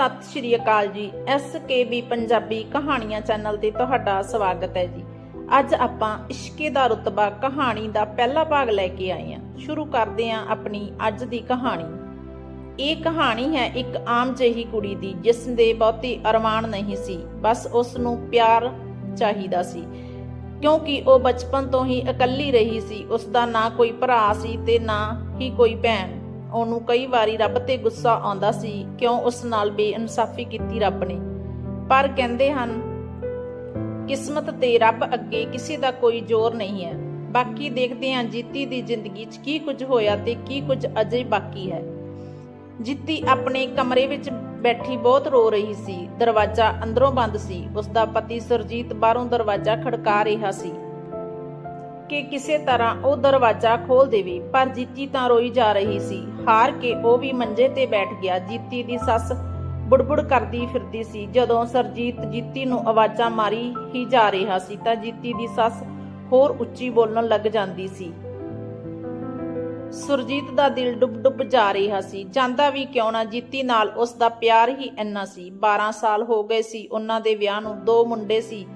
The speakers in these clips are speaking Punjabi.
ਸਤਿ ਸ਼੍ਰੀ ਅਕਾਲ ਜੀ। ਐਸਕੇਬੀ ਪੰਜਾਬੀ ਕਹਾਣੀਆਂ ਚੈਨਲ ਤੇ ਤੁਹਾਡਾ ਸਵਾਗਤ ਹੈ ਜੀ। ਅੱਜ ਆਪਾਂ ਇਸ਼ਕੇ ਦਾ ਰੁਤਬਾ ਕਹਾਣੀ ਦਾ ਪਹਿਲਾ ਭਾਗ ਲੈ ਕੇ ਆਏ ਹਾਂ। ਸ਼ੁਰੂ ਕਰਦੇ ਹਾਂ ਆਪਣੀ ਅੱਜ ਦੀ ਕਹਾਣੀ। ਇਹ ਕਹਾਣੀ ਹੈ ਇੱਕ ਆਮ ਜਿਹੀ ਕੁੜੀ ਦੀ, ਜਿਸ ਦੇ ਬਹੁਤੇ ਅਰਮਾਨ ਨਹੀਂ ਸੀ, ਬਸ ਉਸ ਨੂੰ ਪਿਆਰ ਚਾਹੀਦਾ ਸੀ। ਕਿਉਂਕਿ ਉਹ ਬਚਪਨ ਤੋਂ ਹੀ ਇਕੱਲੀ ਰਹੀ ਸੀ, ਉਸ ਦਾ ਨਾ ਕੋਈ ਭਰਾ ਸੀ ਤੇ ਨਾ ਹੀ ਕੋਈ ਭੈਣ। ਉਹਨੂੰ ਕਈ ਵਾਰੀ ਰੱਬ ਤੇ ਗੁੱਸਾ ਆਉਂਦਾ ਸੀ, ਕਿਉਂ ਉਸ ਨਾਲ ਬੇਇਨਸਾਫੀ ਕੀਤੀ ਰੱਬ ਨੇ। ਪਰ ਕਹਿੰਦੇ ਹਨ, ਕਿਸਮਤ ਤੇ ਰੱਬ ਅੱਗੇ ਕਿਸੇ ਦਾ ਕੋਈ ਜ਼ੋਰ ਨਹੀਂ ਹੈ। ਬਾਕੀ ਦੇਖਦੇ ਹਾਂ ਜੀਤੀ ਦੀ ਜ਼ਿੰਦਗੀ 'ਚ ਕੀ ਕੁਝ ਹੋਇਆ ਤੇ ਕੀ ਕੁਝ ਅਜੇ ਬਾਕੀ ਹੈ। ਜੀਤੀ ਆਪਣੇ ਕਮਰੇ ਵਿੱਚ ਬੈਠੀ ਬਹੁਤ ਰੋ ਰਹੀ ਸੀ। ਦਰਵਾਜ਼ਾ ਅੰਦਰੋਂ ਬੰਦ ਸੀ। ਉਸ ਦਾ ਪਤੀ ਸਰਜੀਤ ਬਾਹਰੋਂ ਦਰਵਾਜ਼ਾ ਖੜਕਾ ਰਿਹਾ ਸੀ। ਕਿ ਕਿਸੇ ਤਰ੍ਹਾਂ ਉਹ ਦਰਵਾਜ਼ਾ ਖੋਲ ਦੇਵੇ, ਪਰ ਜੀਤੀ ਤਾਂ ਰੋਈ ਜਾ ਰਹੀ ਸੀ। ਹਾਰ ਕੇ ਉਹ ਵੀ ਮੰਜੇ ਤੇ ਬੈਠ ਗਿਆ। ਜੀਤੀ ਦੀ ਸੱਸ ਬੁੜਬੁੜ ਕਰਦੀ ਫਿਰਦੀ ਸੀ। ਜਦੋਂ ਸਰਜੀਤ ਜੀਤੀ ਨੂੰ ਆਵਾਜ਼ਾਂ ਮਾਰੀ ਹੀ ਜਾ ਰਿਹਾ ਸੀ, ਤਾਂ ਜੀਤੀ ਦੀ ਸੱਸ ਹੋਰ ਉੱਚੀ ਬੋਲਣ ਲੱਗ ਜਾਂਦੀ ਸੀ। ਸੁਰਜੀਤ ਦਾ ਦਿਲ ਡੁੱਬ-ਡੁੱਬ ਜਾ ਰਿਹਾ ਸੀ। ਜਾਂਦਾ ਵੀ ਕਿਉਂ ਨਾ ਜੀਤੀ ਨਾਲ ਉਸ ਦਾ ਪਿਆਰ ਹੀ ਇੰਨਾ ਸੀ। 12 ਸਾਲ ਹੋ ਗਏ ਸੀ। ਉਹਨਾਂ ਦੇ ਵਿਆਹ ਨੂੰ ਦੋ ਮੁੰਡੇ ਸੀ।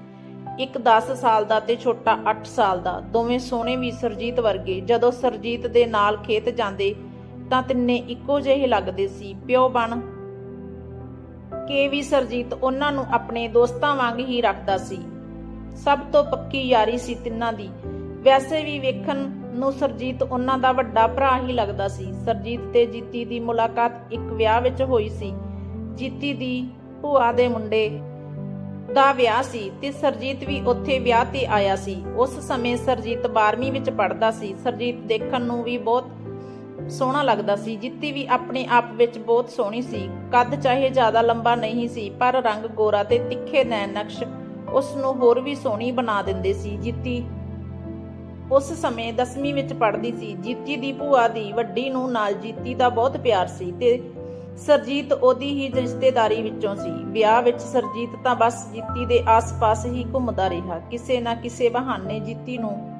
ਇੱਕ 10 ਸਾਲ ਦਾ ਤੇ ਛੋਟਾ 8 ਸਾਲ ਦਾ। ਦੋਵੇਂ ਸੋਹਣੇ ਵੀ ਸਰਜੀਤ ਵਰਗੇ। ਜਦੋਂ ਸਰਜੀਤ ਦੇ ਨਾਲ ਖੇਤ ਜਾਂਦੇ, ਤਾਂ ਤਿੰਨੇ ਇੱਕੋ ਜਿਹੇ ਲੱਗਦੇ ਸੀ। ਪਿਓ ਬਣ ਕੇ ਵੀ ਸਰਜੀਤ ਉਹਨਾਂ ਨੂੰ ਆਪਣੇ ਦੋਸਤਾਂ ਵਾਂਗ ਹੀ ਰੱਖਦਾ ਸੀ। ਸਭ ਤੋਂ ਪੱਕੀ ਯਾਰੀ ਸੀ ਤਿੰਨਾਂ ਦੀ। ਵੈਸੇ ਵੀ ਵੇਖਣ ਨੂੰ ਸਰਜੀਤ ਉਹਨਾਂ ਦਾ ਵੱਡਾ ਭਰਾ ਹੀ ਲੱਗਦਾ ਸੀ। ਸਰਜੀਤ ਤੇ ਜੀਤੀ ਦੀ ਮੁਲਾਕਾਤ ਇੱਕ ਵਿਆਹ ਵਿੱਚ ਹੋਈ ਸੀ। ਜੀਤੀ ਦੀ ਭੂਆ ਦੇ ਮੁੰਡੇ ਦਾ ਵਿਆਹ ਸੀ ਤੇ ਸਰਜੀਤ ਵੀ ਉੱਥੇ ਵਿਆਹ ਤੇ ਆਇਆ ਸੀ। ਉਸ ਸਮੇਂ ਸਰਜੀਤ 12ਵੀਂ ਵਿੱਚ ਪੜ੍ਹਦਾ ਸੀ। ਸਰਜੀਤ ਦੇਖਣ ਨੂੰ ਵੀ ਬਹੁਤ ਸੋਹਣਾ ਲੱਗਦਾ ਸੀ। ਜਿੱਤੀ ਵੀ ਆਪਣੇ ਆਪ ਵਿੱਚ ਬਹੁਤ ਸੋਹਣੀ ਸੀ। ਕੱਦ ਚਾਹੇ ਜ਼ਿਆਦਾ ਲੰਬਾ ਨਹੀਂ ਸੀ, ਪਰ ਰੰਗ ਗੋਰਾ ਤੇ ਤਿੱਖੇ ਨੈਣ ਨਕਸ਼ ਉਸ ਨੂੰ ਹੋਰ ਵੀ ਸੋਹਣੀ ਬਣਾ ਦਿੰਦੇ ਸੀ। ਜਿੱਤੀ ਉਸ ਸਮੇਂ 10ਵੀਂ ਵਿੱਚ ਪੜ੍ਹਦੀ ਸੀ। ਜੀਤੀ ਦੀ ਭੂਆ ਦੀ ਵੱਡੀ ਨੂੰ ਨਾਲ ਜੀਤੀ ਦਾ ਬਹੁਤ ਪਿਆਰ ਸੀ ਤੇ ਸਰਜੀਤ ਉਹਦੀ ਹੀ ਰਿਸ਼ਤੇਦਾਰੀ ਵਿੱਚੋਂ ਸੀ। ਵਿਆਹ ਵਿੱਚ ਸਰਜੀਤ ਤਾਂ ਬਸ ਜੀਤੀ ਦੇ ਆਸ-ਪਾਸ ਹੀ ਘੁੰਮਦਾ ਰਿਹਾ। ਕਿਸੇ ਨਾ ਕਿਸੇ ਬਹਾਨੇ ਜੀਤੀ ਨੂੰ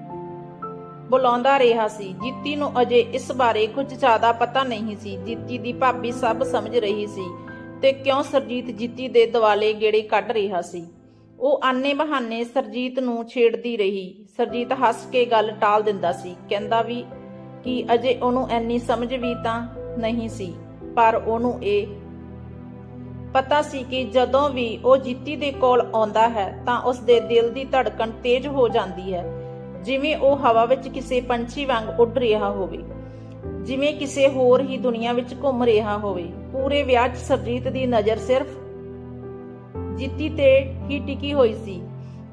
ਬੁਲਾਉਂਦਾ ਰਿਹਾ ਸੀ। ਜੀਤੀ ਨੂੰ ਅਜੇ ਇਸ ਬਾਰੇ ਕੁਝ ਜ਼ਿਆਦਾ ਪਤਾ ਨਹੀਂ ਸੀ। ਜੀਤੀ ਦੀ ਭਾਬੀ ਸਭ ਸਮਝ ਰਹੀ ਸੀ ਤੇ ਕਿਉਂ ਸਰਜੀਤ ਜੀਤੀ ਦੇ ਦਿਵਾਲੇ ਗੇੜੇ ਕੱਢ ਰਿਹਾ ਸੀ। ਉਹ ਆਨੇ ਬਹਾਨੇ ਸਰਜੀਤ ਨੂੰ ਛੇੜਦੀ ਰਹੀ। ਸਰਜੀਤ ਹੱਸ ਕੇ ਗੱਲ ਟਾਲ ਦਿੰਦਾ ਸੀ। ਕਹਿੰਦਾ ਵੀ ਕਿ ਅਜੇ ਉਹਨੂੰ ਐਨੀ ਸਮਝ ਵੀ ਤਾਂ ਨਹੀਂ ਸੀ। ਪਰ ਉਹਨੂੰ ਇਹ ਪਤਾ ਸੀ ਕਿ ਜਦੋਂ ਵੀ ਉਹ ਜੀਤੀ ਦੇ ਕੋਲ ਆਉਂਦਾ ਹੈ, ਤਾਂ ਉਸ ਦੇ ਦਿਲ ਦੀ ਧੜਕਣ ਤੇਜ਼ ਹੋ ਜਾਂਦੀ ਹੈ। ਜਿਵੇਂ ਉਹ ਹਵਾ ਵਿੱਚ ਕਿਸੇ ਪੰਛੀ ਵਾਂਗ ਉੱਡ ਰਿਹਾ ਹੋਵੇ, ਜਿਵੇਂ ਕਿਸੇ ਹੋਰ ਹੀ ਦੁਨੀਆ ਵਿੱਚ ਘੁੰਮ ਰਿਹਾ ਹੋਵੇ। ਪੂਰੇ ਵਿਆਹ 'ਚ ਸਰਜੀਤ ਦੀ ਨਜ਼ਰ ਸਿਰਫ ਜਿੱਤੀ ਤੇ ਹੀ ਟਿਕੀ ਹੋਈ ਸੀ।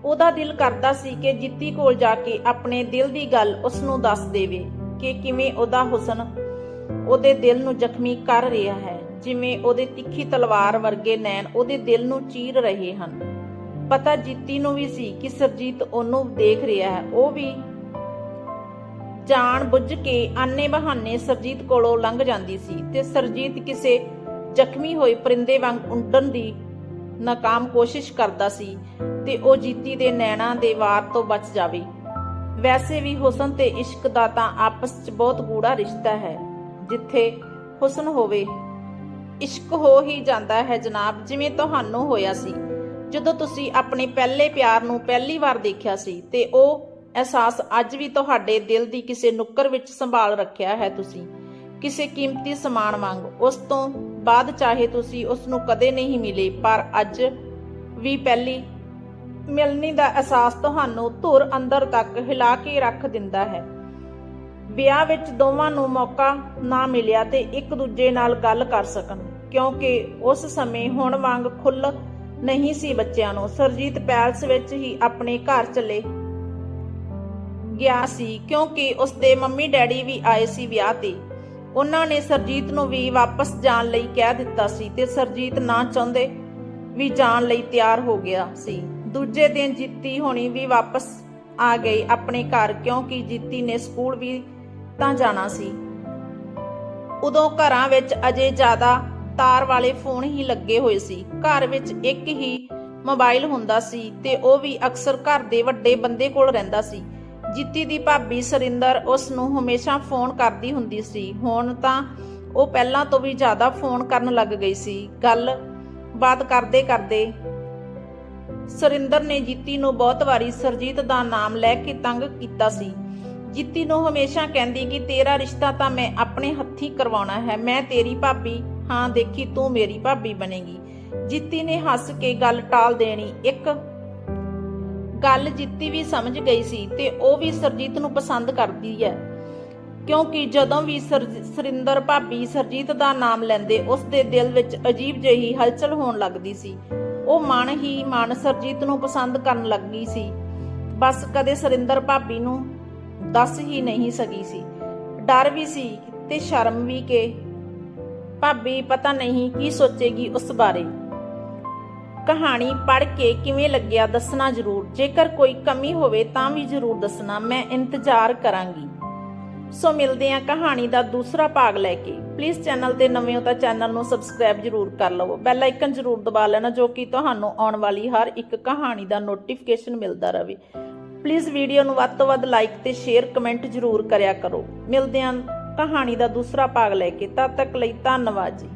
ਉਹਦਾ ਦਿਲ ਕਰਦਾ ਸੀ ਕਿ ਜਿੱਤੀ ਕੋਲ ਜਾ ਕੇ ਆਪਣੇ ਦਿਲ ਦੀ ਗੱਲ ਉਸ ਨੂੰ ਦੱਸ ਦੇਵੇ ਕਿ ਕਿਵੇਂ ਉਹਦਾ ਹੁਸਨ ਉਹਦੇ ਦਿਲ ਨੂੰ ਜ਼ਖਮੀ ਕਰ ਰਿਹਾ ਹੈ, ਜਿਵੇਂ ਉਹਦੇ ਤਿੱਖੀ ਤਲਵਾਰ ਵਰਗੇ ਨੈਣ ਉਹਦੇ ਦਿਲ ਨੂੰ ਚੀਰ ਰਹੇ ਹਨ। ਪਤਾ ਜਿੱਤੀ ਨੂੰ ਵੀ ਸੀ ਕਿ ਸਰਜੀਤ ਉਹਨੂੰ ਦੇਖ ਰਿਹਾ ਹੈ। ਉਹ ਵੀ ਜਾਣ ਬੁੱਝ ਕੇ ਆਨੇ ਬਹਾਨੇ ਸਰਜੀਤ ਕੋਲੋਂ ਲੰਘ ਜਾਂਦੀ ਸੀ ਤੇ ਸਰਜੀਤ ਕਿਸੇ ਜ਼ਖਮੀ ਹੋਏ ਪਰਿੰਦੇ ਵਾਂਗ ਉੱਡਣ ਦੀ ਨਾਕਾਮ ਕੋਸ਼ਿਸ਼ ਕਰਦਾ ਸੀ ਤੇ ਉਹ ਜੀਤੀ ਦੇ ਨੈਣਾ ਦੇ ਵਾਰ ਤੋਂ ਬਚ ਜਾਵੇ। ਵੈਸੇ ਵੀ ਹੁਸਨ ਤੇ ਇਸ਼ਕ ਦਾ ਤਾਂ ਆਪਸ 'ਚ ਬਹੁਤ ਗੂੜਾ ਰਿਸ਼ਤਾ ਹੈ। ਜਿੱਥੇ ਹੁਸਨ ਹੋਵੇ। ਇਸ਼ਕ ਹੋ ਹੀ ਜਾਂਦਾ ਹੈ ਜਨਾਬ, ਜਿਵੇਂ ਤੁਹਾਨੂੰ ਹੋਇਆ ਸੀ। ਜਦੋਂ ਤੁਸੀਂ ਆਪਣੇ ਪਹਿਲੇ ਪਿਆਰ ਨੂੰ ਪਹਿਲੀ ਵਾਰ ਦੇਖਿਆ ਸੀ, ਤੇ ਉਹ ਅਹਿਸਾਸ ਅੱਜ ਵੀ ਤੁਹਾਡੇ ਦਿਲ ਦੀ ਕਿਸੇ ਨੁੱਕਰ ਵਿੱਚ ਸੰਭਾਲ ਰੱਖਿਆ ਹੈ ਤੁਸੀਂ। ਕਿਸੇ ਕੀਮਤੀ ਸਮਾਨ ਵਾਂਗ, ਉਸ ਤੋਂ ਬਾਅਦ ਚਾਹੇ ਤੁਸੀਂ ਉਸ ਨੂੰ ਕਦੇ ਨਹੀਂ ਮਿਲੇ, ਪਰ ਅੱਜ ਵੀ ਪਹਿਲੀ ਮਿਲਣੀ ਦਾ ਅਹਿਸਾਸ ਤੁਹਾਨੂੰ ਧੁਰ ਅੰਦਰ ਤੱਕ ਹਿਲਾ ਕੇ ਰੱਖ ਦਿੰਦਾ ਹੈ। ਵਿਆਹ ਵਿੱਚ ਦੋਵਾਂ ਨੂੰ ਮੌਕਾ ਨਾ ਮਿਲਿਆ ਤੇ ਇੱਕ ਦੂਜੇ ਨਾਲ ਗੱਲ ਕਰ ਸਕਣ, ਕਿਉਂਕਿ ਉਸ ਸਮੇਂ ਹੁਣ ਵਾਂਗ ਖੁੱਲ ਨਹੀਂ ਸੀ ਬੱਚਿਆਂ ਨੂੰ। ਸਰਜੀਤ ਪੈਲਸ ਵਿੱਚ ਹੀ ਆਪਣੇ ਘਰ ਚਲੇ ਗਿਆ ਸੀ, ਕਿਉਂਕਿ ਉਸ ਦੇ ਮੰਮੀ ਡੈਡੀ ਵੀ ਆਏ ਸੀ ਵਿਆਹ ਤੇ। ਉਹਨਾਂ ਨੇ ਸਰਜੀਤ ਨੂੰ ਵੀ ਵਾਪਸ ਜਾਣ ਲਈ ਕਹਿ ਦਿੱਤਾ ਸੀ ਤੇ ਸਰਜੀਤ ਨਾ ਚਾਹੁੰਦੇ ਵੀ ਜਾਣ ਲਈ ਤਿਆਰ ਹੋ ਗਿਆ ਸੀ। ਦੂਜੇ ਦਿਨ ਜੀਤੀ ਹੋਣੀ ਵੀ ਵਾਪਸ ਆ ਗਈ ਆਪਣੇ ਘਰ, ਕਿਉਂਕਿ ਜੀਤੀ ਨੇ ਸਕੂਲ ਵੀ ਤਾਂ ਜਾਣਾ ਸੀ। ਉਦੋਂ ਘਰਾਂ ਵਿੱਚ ਅਜੇ ਜ਼ਿਆਦਾ ਤਾਰ ਵਾਲੇ ਫੋਨ ਹੀ ਲੱਗੇ ਹੋਏ ਸੀ। ਘਰ ਵਿੱਚ ਇੱਕ ਹੀ ਮੋਬਾਈਲ ਹੁੰਦਾ ਸੀ ਤੇ ਉਹ ਵੀ ਅਕਸਰ ਘਰ ਦੇ ਵੱਡੇ ਬੰਦੇ ਕੋਲ ਰਹਿੰਦਾ ਸੀ। ਜਿੱਤੀ ਦੀ ਭਾਬੀ ਸਰਿੰਦਰ ਉਸ ਨੂੰ ਹਮੇਸ਼ਾ ਫੋਨ ਕਰਦੀ ਹੁੰਦੀ ਸੀ। ਹੁਣ ਤਾਂ ਉਹ ਪਹਿਲਾਂ ਤੋਂ ਵੀ ਜ਼ਿਆਦਾ ਫੋਨ ਕਰਨ ਲੱਗ ਗਈ ਸੀ। ਗੱਲ ਬਾਤ ਕਰਦੇ ਕਰਦੇ ਸੁਰਿੰਦਰ ਨੇ ਜੀਤੀ ਨੂੰ ਬਹੁਤ ਵਾਰੀ ਸਰਜੀਤ ਦਾ ਨਾਮ ਲੈ ਕੇ ਤੰਗ ਕੀਤਾ ਸੀ। ਜੀਤੀ ਨੂੰ ਹਮੇਸ਼ਾ ਕਹਿੰਦੀ ਕਿ ਤੇਰਾ ਰਿਸ਼ਤਾ ਤਾਂ ਮੈਂ ਆਪਣੇ ਹੱਥੀਂ ਕਰਵਾਉਣਾ ਹੈ। ਮੈਂ ਤੇਰੀ ਭਾਬੀ, ਹਾਂ, ਦੇਖੀ ਤੂੰ ਮੇਰੀ ਭਾਬੀ ਬਣੇਗੀ। ਜੀਤੀ ਨੇ ਹੱਸ ਕੇ ਗੱਲ ਟਾਲ ਦੇਣੀ। ਇੱਕ ਗੱਲ ਜੀਤੀ ਵੀ ਸਮਝ ਗਈ ਸੀ ਤੇ ਉਹ ਵੀ ਸਰਜੀਤ ਨੂੰ ਪਸੰਦ ਕਰਦੀ ਹੈ। ਕਿਉਂਕਿ ਜਦੋਂ ਵੀ ਸਰਜ- ਭਾਬੀ ਸਰਜੀਤ ਦਾ ਨਾਮ ਲੈਂਦੇ, ਉਸ ਦੇ ਦਿਲ ਵਿੱਚ ਅਜੀਬ ਜਿਹੀ ਹਲਚਲ ਹੋਣ ਲੱਗਦੀ ਸੀ। ਉਹ ਮਨ ਹੀ ਮਨ ਸਰਜੀਤ ਨੂੰ ਪਸੰਦ ਕਰਨ ਲੱਗੀ ਸੀ। ਬਸ ਕਦੇ ਸੁਰਿੰਦਰ ਭਾਬੀ ਨੂੰ ਦੱਸ ਹੀ ਨਹੀਂ ਸਕੀ ਸੀ। ਡਰ ਵੀ ਸੀ ਤੇ ਸ਼ਰਮ ਵੀ ਕਿ। ਭਾਬੀ ਪਤਾ ਨਹੀਂ ਕੀ ਸੋਚੇਗੀ ਉਸ ਬਾਰੇ। ਕਹਾਣੀ ਪੜ੍ਹ ਕੇ ਕਿਵੇਂ ਲੱਗਿਆ ਦੱਸਣਾ ਜ਼ਰੂਰ। ਜੇਕਰ ਕੋਈ ਕਮੀ ਹੋਵੇ ਤਾਂ ਵੀ ਜ਼ਰੂਰ ਦੱਸਣਾ। ਮੈਂ ਇੰਤਜ਼ਾਰ ਕਰਾਂਗੀ। ਸੋ ਮਿਲਦੇ ਹਾਂ ਕਹਾਣੀ ਦਾ ਦੂਸਰਾ ਭਾਗ ਲੈ ਕੇ। ਪਲੀਜ਼ ਚੈਨਲ ਤੇ ਨਵੇਂ ਹੋ ਤਾਂ ਚੈਨਲ ਨੂੰ ਸਬਸਕ੍ਰਾਈਬ ਜ਼ਰੂਰ ਕਰ ਲਵੋ। ਬੈਲ ਆਈਕਨ ਜ਼ਰੂਰ ਦਬਾ ਲੈਣਾ ਜੋ ਕਿ ਤੁਹਾਨੂੰ ਆਉਣ ਵਾਲੀ ਹਰ ਇੱਕ ਕਹਾਣੀ ਦਾ ਨੋਟੀਫਿਕੇਸ਼ਨ ਮਿਲਦਾ ਰਹੇ। ਪਲੀਜ਼ ਵੀਡੀਓ ਨੂੰ ਵੱਧ ਤੋਂ ਵੱਧ ਲਾਈਕ ਤੇ ਸ਼ੇਅਰ ਕਮੈਂਟ ਜ਼ਰੂਰ ਕਰਿਆ ਕਰੋ। ਮਿਲਦੇ ਹਾਂ ਕਹਾਣੀ ਦਾ ਦੂਸਰਾ ਭਾਗ ਲੈ ਕੇ। ਤਦ ਤੱਕ ਲਈ ਧੰਨਵਾਦ ਜੀ।